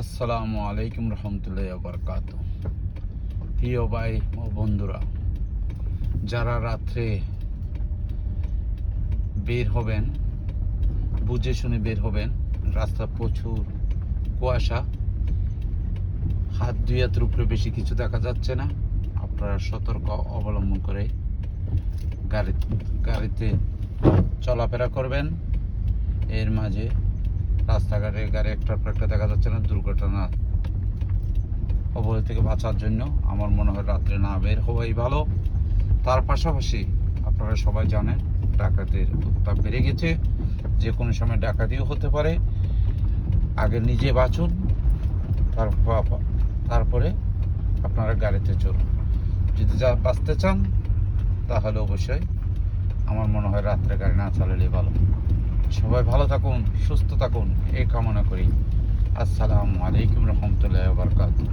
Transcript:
আসসালামু আলাইকুম রহমতুল্লাহ বরকাত প্রিয় ভাই ও বন্ধুরা, যারা রাত্রে বের হবেন, বুঝে শুনে বের হবেন, রাস্তা প্রচুর কুয়াশা, হাত দুই উপরে বেশি কিছু দেখা যাচ্ছে না, আপনারা সতর্ক অবলম্বন করে গাড়ি গাড়িতে চলাফেরা করবেন। এর মাঝে রাস্তাঘাটে গাড়ি একটার পর একটা দেখা যাচ্ছে না, দুর্ঘটনা অবহেলা থেকে বাঁচার জন্য। আমার মনে হয় রাত্রে না বের হওয়াই ভালো। তার পাশাপাশি আপনারা সবাই জানেন, ডাকাতের উত্তাপ বেড়ে গেছে। যে কোনো সময় ডাকাতিও হতে পারে। আগে নিজে বাঁচুন তারপর তারপরে আপনারা গাড়িতে চলুন। যদি যা বাঁচতে চান, তাহলে অবশ্যই আমার মনে হয় রাত্রে গাড়ি না চালালে ভালো। সবাই ভালো থাকুন সুস্থ থাকুন এই কামনা করি। আসসালামু আলাইকুম রহমতুল্লাহ বারকাতুহ।